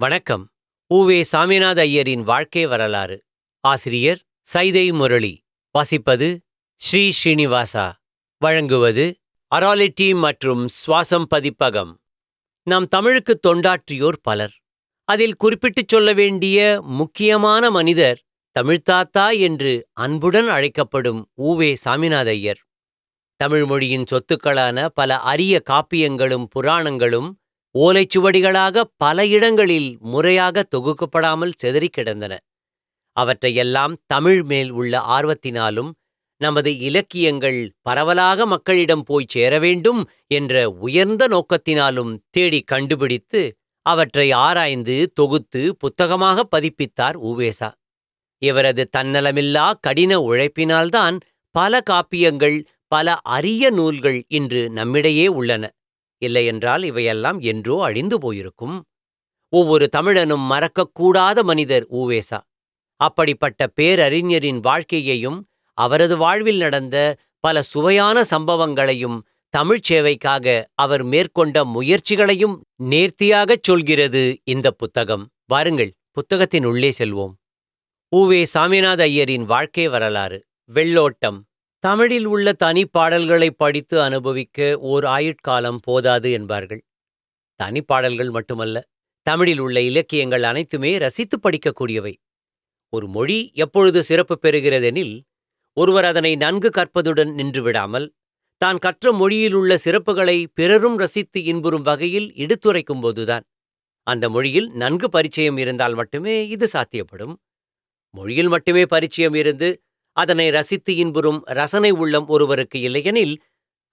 வணக்கம். உவே சாமிநாத ஐயரின் வாழ்க்கை வரலாறு. ஆசிரியர் சைதை முரளி. வாசிப்பது ஸ்ரீ ஸ்ரீனிவாசா. வழங்குவது அராலிட்டி மற்றும் சுவாசம் பதிப்பகம். நாம் தமிழுக்கு தொண்டாற்றியோர் பலர். அதில் குறிப்பிட்டுச் சொல்ல வேண்டிய முக்கியமான மனிதர் தமிழ்தாத்தா என்று அன்புடன் அழைக்கப்படும் ஊவே சாமிநாத ஐயர். தமிழ் மொழியின் சொத்துக்களான பல அரிய காப்பியங்களும் புராணங்களும் ஓலைச்சுவடிகளாக பல இடங்களில் முறையாக தொகுக்கப்படாமல் சிதறிக் கிடந்தன. அவற்றையெல்லாம் தமிழ் மேல் உள்ள ஆர்வத்தினாலும் நமது இலக்கியங்கள் பரவலாக மக்களிடம் போய் சேர வேண்டும் என்ற உயர்ந்த நோக்கத்தினாலும் தேடி கண்டுபிடித்து அவற்றை ஆராய்ந்து தொகுத்து புத்தகமாக பதிப்பித்தார் உவேசா. இவரது தன்னலமில்லா கடின உழைப்பினால்தான் பல காப்பியங்கள் பல அரிய நூல்கள் இன்று நம்மிடையே உள்ளன. இல்லையென்றால் இவையெல்லாம் என்றோ அழிந்து போயிருக்கும். ஒவ்வொரு தமிழனும் மறக்கக்கூடாத மனிதர் ஊவேசா. அப்படிப்பட்ட பேரறிஞரின் வாழ்க்கையையும் அவரது வாழ்வில் நடந்த பல சுவையான சம்பவங்களையும் தமிழ்ச் சேவைக்காக அவர் மேற்கொண்ட முயற்சிகளையும் நேர்த்தியாகச் சொல்கிறது இந்த புத்தகம். வாருங்கள் புத்தகத்தின் உள்ளே செல்வோம். உவே சாமிநாத ஐயரின் வாழ்க்கை வரலாறு. வெள்ளோட்டம். தமிழில் உள்ள தனி பாடல்களை படித்து அனுபவிக்க ஓர் ஆயுட்காலம் போதாது என்பார்கள். தனி பாடல்கள் மட்டுமல்ல தமிழில் உள்ள இலக்கியங்கள் அனைத்துமே ரசித்து படிக்கக்கூடியவை. ஒரு மொழி எப்பொழுது சிறப்பு பெறுகிறதெனில் ஒருவர் அதனை நன்கு கற்பதுடன் நின்று விடாமல் தான் கற்ற மொழியிலுள்ள சிறப்புகளை பிறரும் ரசித்து இன்புறும் வகையில் எடுத்துரைக்கும் போதுதான். அந்த மொழியில் நன்கு பரிச்சயம் இருந்தால் மட்டுமே இது சாத்தியப்படும். மொழியில் மட்டுமே பரிச்சயம் இருந்து அதனை ரசித்து இன்புறும் ரசனை உள்ளம் ஒருவருக்கு இல்லையெனில்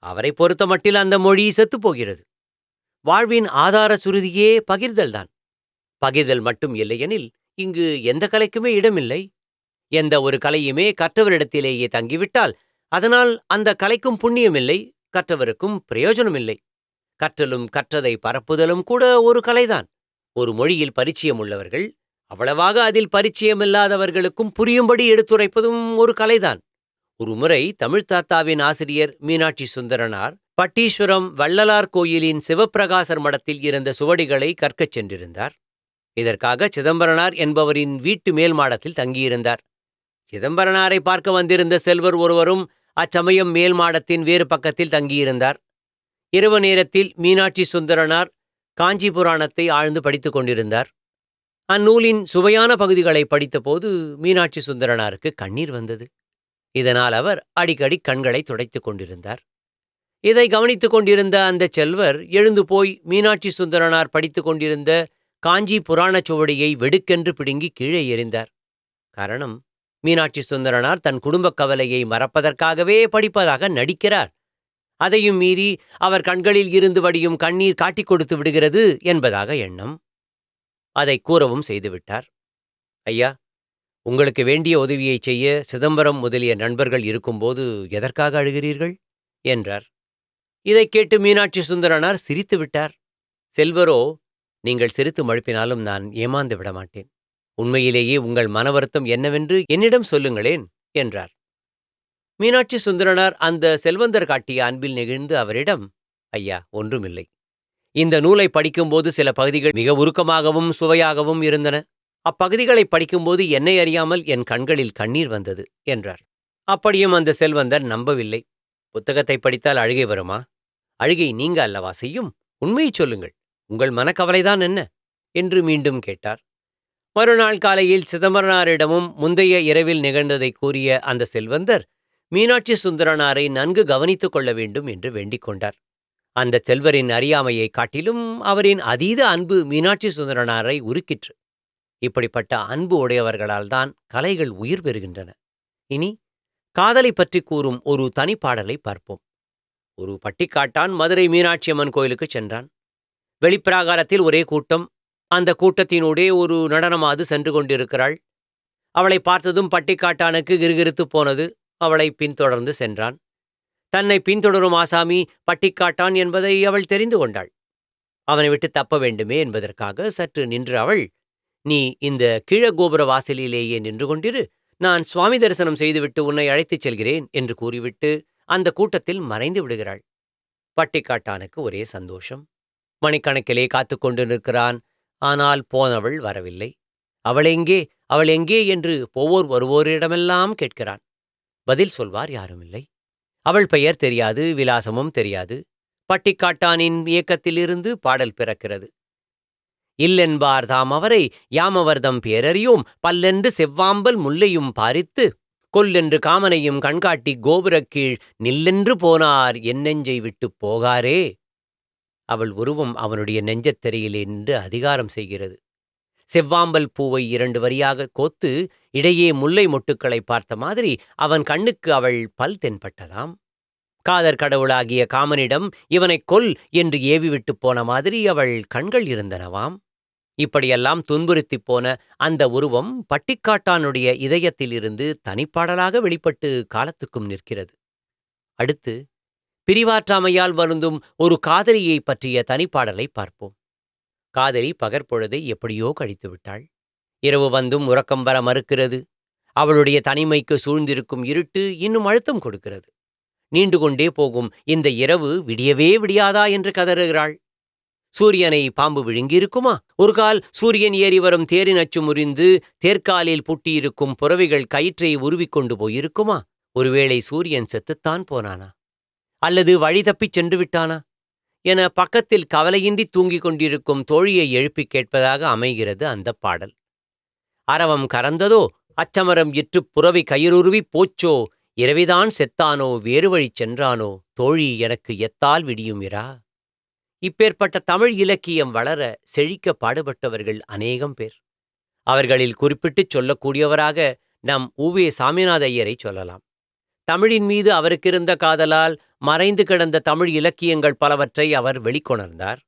அவரை பொறுத்தமட்டில் அந்த மொழி செத்துப் போகிறது. வாழ்வின் ஆதார சுருதியே பகிர்தல்தான் பகிர்தல் மட்டும் இல்லையெனில் இங்கு எந்த கலைக்குமே இடமில்லை. எந்த ஒரு கலையுமே கற்றவரிடத்திலேயே தங்கிவிட்டால் அதனால் அந்த கலைக்கும் புண்ணியமில்லை கற்றவருக்கும் பிரயோஜனமில்லை. கற்றலும் கற்றதை பரப்புதலும் கூட ஒரு கலைதான். ஒரு மொழியில் பரிச்சயம் உள்ளவர்கள் அவ்வளவாக அதில் பரிச்சயமில்லாதவர்களுக்கும் புரியும்படி எடுத்துரைப்பதும் ஒரு கலைதான். ஒரு முறை தமிழ்த்தாத்தாவின் ஆசிரியர் மீனாட்சி சுந்தரனார் பட்டீஸ்வரம் வள்ளலார் கோயிலின் சிவப்பிரகாசர் மடத்தில் இருந்த சுவடிகளை கற்கச் சென்றிருந்தார். இதற்காக சிதம்பரனார் என்பவரின் வீட்டு மேல் மாடத்தில் தங்கியிருந்தார். சிதம்பரனாரை பார்க்க வந்திருந்த செல்வர் ஒருவரும் அச்சமயம் மேல் மாடத்தின் வேறு பக்கத்தில் தங்கியிருந்தார். இரவு நேரத்தில் மீனாட்சி சுந்தரனார் காஞ்சி புராணத்தை ஆழ்ந்து படித்துக் கொண்டிருந்தார். அந்நூலின் சுவையான பகுதிகளை படித்தபோது மீனாட்சி சுந்தரனாருக்கு கண்ணீர் வந்தது. இதனால் அவர் அடிக்கடி கண்களை துடைத்துக் கொண்டிருந்தார். இதை கவனித்துக் கொண்டிருந்த அந்த செல்வர் எழுந்து போய் மீனாட்சி சுந்தரனார் படித்துக் கொண்டிருந்த காஞ்சி புராணச் சுவடியை வெடுக்கென்று பிடுங்கி கீழே எறிந்தார். காரணம் மீனாட்சி சுந்தரனார் தன் குடும்பக் கவலையை மறப்பதற்காகவே படிப்பதாக நடிக்கிறார். அதையும் மீறி அவர் கண்களில் இருந்து வடியும் கண்ணீர் காட்டிக் கொடுத்து விடுகிறது என்பதாக எண்ணம். அதை கூறவும் செய்துவிட்டார். ஐயா உங்களுக்கு வேண்டிய உதவியைச் செய்ய சிதம்பரம் முதலிய நண்பர்கள் இருக்கும்போது எதற்காக அழுகிறீர்கள்? என்றார். இதைக் கேட்டு மீனாட்சி சுந்தரனார் சிரித்து விட்டார். செல்வரோ நீங்கள் சிரித்து மழுப்பினாலும் நான் ஏமாந்து விடமாட்டேன் உண்மையிலேயே உங்கள் மன வருத்தம் என்னவென்று என்னிடம் சொல்லுங்களேன் என்றார். மீனாட்சி சுந்தரனார் அந்த செல்வந்தர் காட்டிய அன்பில் நெகிழ்ந்து அவரிடம் ஐயா ஒன்றுமில்லை. இந்த நூலை படிக்கும்போது சில பகுதிகள் மிக உருக்கமாகவும் சுவையாகவும் இருந்தன. அப்பகுதிகளை படிக்கும்போது என்னை அறியாமல் என் கண்களில் கண்ணீர் வந்தது என்றார். அப்படியும் அந்த செல்வந்தர் நம்பவில்லை. புத்தகத்தை படித்தால் அழுகை வருமா? அழுகை நீங்க அல்லவா செய்யும்? உண்மையைச் சொல்லுங்கள். உங்கள் மனக்கவலைதான் என்ன? என்று மீண்டும் கேட்டார். மறுநாள் காலையில் சிதம்பரனாரிடமும் முந்தைய இரவில் நிகழ்ந்ததை கூறிய அந்த செல்வந்தர் மீனாட்சி சுந்தரனாரை நன்கு கவனித்துக் கொள்ள வேண்டும் என்று வேண்டிக் கொண்டார். அந்த செல்வரின் அறியாமையை காட்டிலும் அவரின் அதீத அன்பு மீனாட்சி சுந்தரனாரை உருக்கிற்று. இப்படிப்பட்ட அன்பு உடையவர்களால் தான் கலைகள் உயிர் பெறுகின்றன. இனி காதலை பற்றி கூறும் ஒரு தனிப்பாடலை பார்ப்போம். ஒரு பட்டிக்காட்டான் மதுரை மீனாட்சி அம்மன் கோயிலுக்குச் சென்றான். வெளிப்பிராகாரத்தில் ஒரே கூட்டம். அந்த கூட்டத்தினூடே ஒரு நடனமாது சென்று கொண்டிருக்கிறாள். அவளை பார்த்ததும் பட்டிக்காட்டானுக்கு கிறுகிறுத்துப் போனது. அவளை பின்தொடர்ந்து சென்றான். தன்னை பின்தொடரும் ஆசாமி பட்டிக்காட்டான் என்பதை அவள் தெரிந்து கொண்டாள். அவனை விட்டு தப்ப வேண்டுமே என்பதற்காக சற்று நின்று அவள் நீ இந்த கீழகோபுர வாசலிலேயே நின்று கொண்டிரு நான் சுவாமி தரிசனம் செய்துவிட்டு உன்னை அழைத்துச் செல்கிறேன் என்று கூறிவிட்டு அந்த கூட்டத்தில் மறைந்து விடுகிறாள். பட்டிக்காட்டானுக்கு ஒரே சந்தோஷம். மணிக்கணக்கிலே காத்துக் கொண்டு நிற்கிறான். ஆனால் போனவள் வரவில்லை. அவள் எங்கே? அவள் எங்கே? என்று போவோர் வருவோரிடமெல்லாம் கேட்கிறான். பதில் சொல்வார் யாருமில்லை. அவள் பெயர் தெரியாது விலாசமும் தெரியாது. பட்டிக்காட்டானின் இயக்கத்திலிருந்து பாடல் பிறக்கிறது. இல்லென்பார் தாம் அவரை யாமவர்தம் பேரறியோம் பல்லென்று செவ்வாம்பல் முல்லையும் பாரித்து கொல்லென்று காமனையும் கண்காட்டி கோபுரக் கீழ் நில்லென்று போனார் என் நெஞ்சை விட்டுப் போகாரே? அவள் உருவம் அவனுடைய நெஞ்சத் திரையிலே நின்று அதிகாரம் செய்கிறது. செவ்வாம்பல் பூவை இரண்டு வரியாக கோத்து இடையே முல்லை மொட்டுக்களை பார்த்த மாதிரி அவன் கண்ணுக்கு அவள் பல் தென்பட்டதாம். காதற் கடவுளாகிய காமனிடம் இவனைக் கொல் என்று ஏவிவிட்டுப் போன மாதிரி அவள் கண்கள் இருந்தனவாம். இப்படியெல்லாம் துன்புறுத்திப் போன அந்த உருவம் பட்டிக்காட்டானுடைய இதயத்திலிருந்து தனிப்பாடலாக வெளிப்பட்டு காலத்துக்கும் நிற்கிறது. அடுத்து பிரிவாற்றாமையால் வருந்தும் ஒரு காதலியைப் பற்றிய தனிப்பாடலை பார்ப்போம். காதலி பகற்பொழுதை எப்படியோ கழித்து விட்டாள் இரவு வந்தும் உறக்கம் வர மறுக்கிறது. அவளுடைய தனிமைக்கு சூழ்ந்திருக்கும் இருட்டு இன்னும் அழுத்தம் கொடுக்கிறது. நீண்டு கொண்டே போகும் இந்த இரவு விடியவே விடியாதா என்று கதறுகிறாள். சூரியனை பாம்பு விழுங்கியிருக்குமா? ஒரு கால் சூரியன் ஏறி வரும் தேரின் அச்சு முறிந்து தேர்க்காலில் புட்டியிருக்கும் புறவைகள் கயிற்றை உருவிக்கொண்டு போயிருக்குமா? ஒருவேளை சூரியன் செத்துத்தான் போனானா? அல்லது வழி தப்பிச் சென்று விட்டானா? என பக்கத்தில் கவலையின்றி தூங்கிக் கொண்டிருக்கும் தோழியை எழுப்பிக் கேட்பதாக அமைகிறது அந்த பாடல். அரவம் கறந்ததோ அச்சமரம் இற்றுப் புறவை கயிறுருவிப் போச்சோ இரவிதான் செத்தானோ வேறு வழிச் சென்றானோ தோழி எனக்கு எத்தால் விடியும் இரா இப்பேற்பட்ட தமிழ் இலக்கியம் வளர செழிக்க பாடுபட்டவர்கள் அநேகம் பேர். அவர்களில் குறிப்பிட்டுச் சொல்லக்கூடியவராக நம் உவே சாமிநாத ஐயரை சொல்லலாம். தமிழின் மீது அவருக்கிருந்த காதலால் மறைந்து கிடந்த தமிழ் இலக்கியங்கள் பலவற்றை அவர் வெளிக்கொணர்ந்தார்.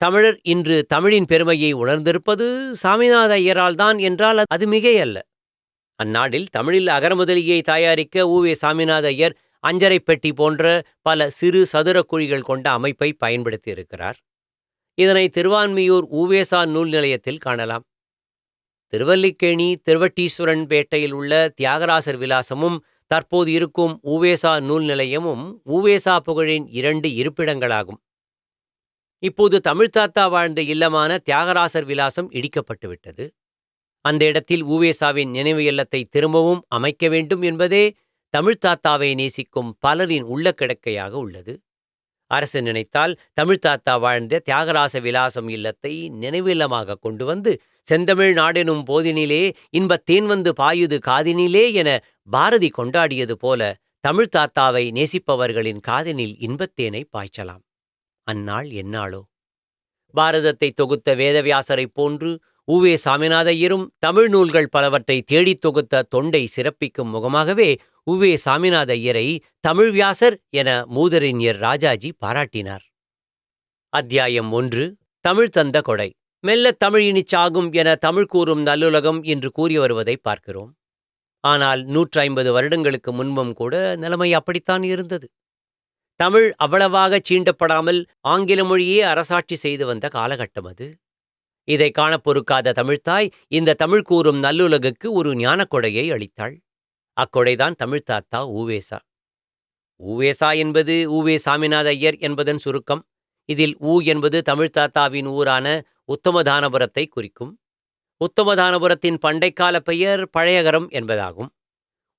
தமிழர் இன்று தமிழின் பெருமையை உணர்ந்திருப்பது சாமிநாத ஐயரால்தான் என்றால் அது மிகையல்ல. அந்நாடில் தமிழில் அகரமுதலியை தயாரிக்க ஊவே சாமிநாத ஐயர் அஞ்சரை பெட்டி போன்ற பல சிறு சதுர குழிகள் கொண்ட அமைப்பை பயன்படுத்தியிருக்கிறார். இதனை திருவான்மியூர் ஊவேசா நூல் நிலையத்தில் காணலாம். திருவல்லிக்கேணி திருவட்டீஸ்வரன் பேட்டையில் உள்ள தியாகராசர் விலாசமும் தற்போது இருக்கும் ஊவேசா நூல் நிலையமும் ஊவேசா புகழின் இரண்டு இருப்பிடங்களாகும். இப்போது தமிழ்தாத்தா வாழ்ந்த இல்லமான தியாகராசர் விலாசம் இடிக்கப்பட்டுவிட்டது. அந்த இடத்தில் ஊவேசாவின் நினைவு இல்லத்தை திரும்பவும் அமைக்க வேண்டும் என்பதே தமிழ்தாத்தாவை நேசிக்கும் பலரின் உள்ள கிடக்கையாக உள்ளது. அரசு நினைத்தால் தமிழ்த்தாத்தா வாழ்ந்த தியாகராச விலாசம் இல்லத்தை நினைவு இல்லமாக கொண்டு வந்து செந்தமிழ் நாடெனும் போதினிலே இன்பத் தேன் வந்து பாயுது காதினிலே என பாரதி கொண்டாடியது போல தமிழ்த்தாத்தாவை நேசிப்பவர்களின் காதினில் இன்பத்தேனை பாய்ச்சலாம். அந்நாள் என்னாளோ? பாரதத்தை தொகுத்த வேதவியாசரைப் போன்று உவே சாமிநாதையரும் தமிழ் நூல்கள் பலவற்றை தேடித் தொகுத்த தொண்டை சிறப்பிக்கும் முகமாகவே உவே சாமிநாத ஐயரை தமிழ் வியாசர் என மூதறிஞர் ராஜாஜி பாராட்டினார். அத்தியாயம் ஒன்று தமிழ் தந்த கொடை. மெல்ல தமிழ் இனிச்சாகும் என தமிழ் கூறும் நல்லுலகம் என்று கூறி வருவதை பார்க்கிறோம். ஆனால் நூற்றி ஐம்பது வருடங்களுக்கு முன்பும் கூட நிலைமை அப்படித்தான் இருந்தது. தமிழ் அவ்வளவாக சீண்டப்படாமல் ஆங்கில மொழியே அரசாட்சி செய்து வந்த காலகட்டம் அது. இதை காண பொறுக்காத தமிழ்த்தாய் இந்த தமிழ் கூறும் நல்லுலகுக்கு ஒரு ஞானக் கொடையை அளித்தாள். அக்கொடைதான் தமிழ்த்தாத்தா ஊவேசா. ஊவேசா என்பது ஊவே சாமிநாத ஐயர் என்பதன் சுருக்கம். இதில் ஊ என்பது தமிழ்த்தாத்தாவின் ஊரான உத்தமதானபுரத்தை குறிக்கும். உத்தமதானபுரத்தின் பண்டைக்கால பெயர் பழையகரம் என்பதாகும்.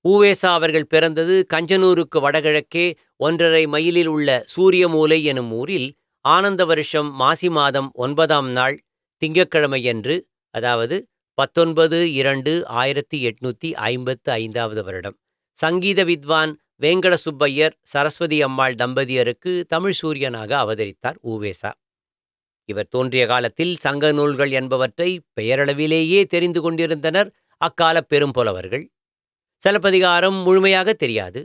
ஊவேசா அவர்கள் பிறந்தது கஞ்சனூருக்கு வடகிழக்கே ஒன்றரை மைலில் உள்ள சூரியமூலை எனும் ஊரில் ஆனந்த வருஷம் மாசி மாதம் ஒன்பதாம் நாள் திங்கக்கிழமையன்று அதாவது பத்தொன்பது இரண்டு ஆயிரத்தி எட்நூத்தி ஐம்பத்து ஐந்தாவது வருடம். சங்கீத வித்வான் வேங்கட சுப்பையர் சரஸ்வதி அம்மாள் தம்பதியருக்கு தமிழ் சூரியனாக அவதரித்தார் ஊவேசா. இவர் தோன்றிய காலத்தில் சங்க நூல்கள் என்பவற்றை பெயரளவிலேயே தெரிந்து கொண்டிருந்தனர் அக்கால பெரும்புலவர்கள். சிலப்பதிகாரம் முழுமையாக தெரியாது.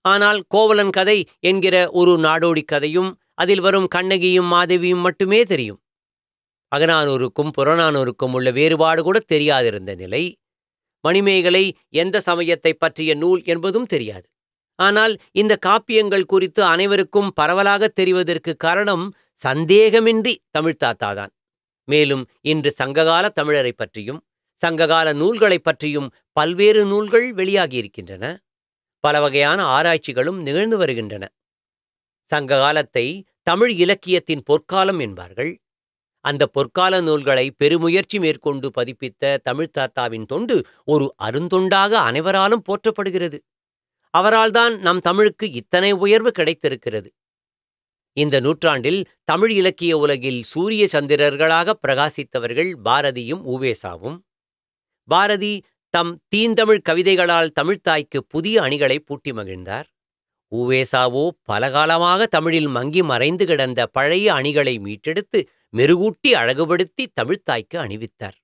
ஆனால் கோவலன் கதை என்கிற ஒரு நாடோடி கதையும் அதில் வரும் கண்ணகியும் மாதவியும் மட்டுமே தெரியும். அகநானூருக்கும் புறநானூருக்கும் உள்ள வேறுபாடு கூட தெரியாதிருந்த நிலை மணிமேகலை எந்த சமயத்தை பற்றிய நூல் என்பதும் தெரியாது. ஆனால் இந்த காப்பியங்கள் குறித்து அனைவருக்கும் பரவலாக தெரிவதற்கு காரணம் சந்தேகமின்றி தமிழ்த்தாத்தாதான் மேலும் இன்று சங்ககால தமிழரை பற்றியும் சங்ககால நூல்களைப் பற்றியும் பல்வேறு நூல்கள் வெளியாகியிருக்கின்றன. பல வகையான ஆராய்ச்சிகளும் நிகழ்ந்து வருகின்றன. சங்க காலத்தை தமிழ் இலக்கியத்தின் பொற்காலம் என்பார்கள். அந்த பொற்கால நூல்களை பெருமுயற்சி மேற்கொண்டு பதிப்பித்த தமிழ்த் தாத்தாவின் தொண்டு ஒரு அருந்தொண்டாக அனைவராலும் போற்றப்படுகிறது. அவரால்தான் நம் தமிழுக்கு இத்தனை உயர்வு கிடைத்திருக்கிறது. இந்த நூற்றாண்டில் தமிழ் இலக்கிய உலகில் சூரிய சந்திரர்களாக பிரகாசித்தவர்கள் பாரதியும் உவேசாவும். பாரதி தம் தீந்தமிழ் கவிதைகளால் தமிழ்த்தாய்க்கு புதிய அணிகளை பூட்டி மகிழ்ந்தார். உவேசாவோ பலகாலமாக தமிழில் மங்கி மறைந்து கிடந்த பழைய அணிகளை மீட்டெடுத்து மெருகூட்டி அழகுபடுத்தி தமிழ்த்தாய்க்கு அணிவித்தார்.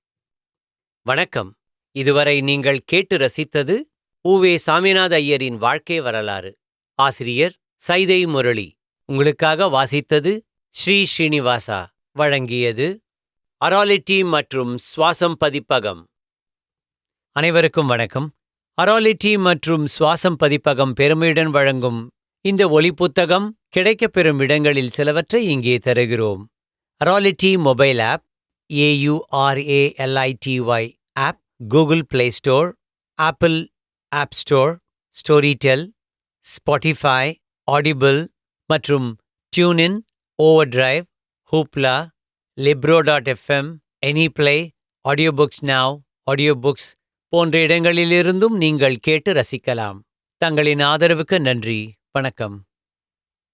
வணக்கம். இதுவரை நீங்கள் கேட்டு ரசித்தது ஊவே சாமிநாத ஐயரின் வாழ்க்கை வரலாறு. ஆசிரியர் சைதை முரளி. உங்களுக்காக வாசித்தது ஸ்ரீ ஸ்ரீனிவாசா. வழங்கியது அராலிட்டி மற்றும் சுவாசம் பதிப்பகம். அனைவருக்கும் வணக்கம். அராலிட்டி மற்றும் சுவாசம் பதிப்பகம் பெருமையுடன் வழங்கும் இந்த ஒலி புத்தகம் கிடைக்கப்பெறும் இடங்களில் சிலவற்றை இங்கே தருகிறோம். அராலிட்டி mobile app AURALITY app Google play store apple app store Storytel Spotify audible மற்றும் டியூனின் over drive ஹூப்லா லிப்ரோ dot FM any play audio books நாவ் ஆடியோ புக்ஸ் போன்ற இடங்களிலிருந்தும் நீங்கள் கேட்டு ரசிக்கலாம். தங்களின் ஆதரவுக்கு நன்றி. வணக்கம்.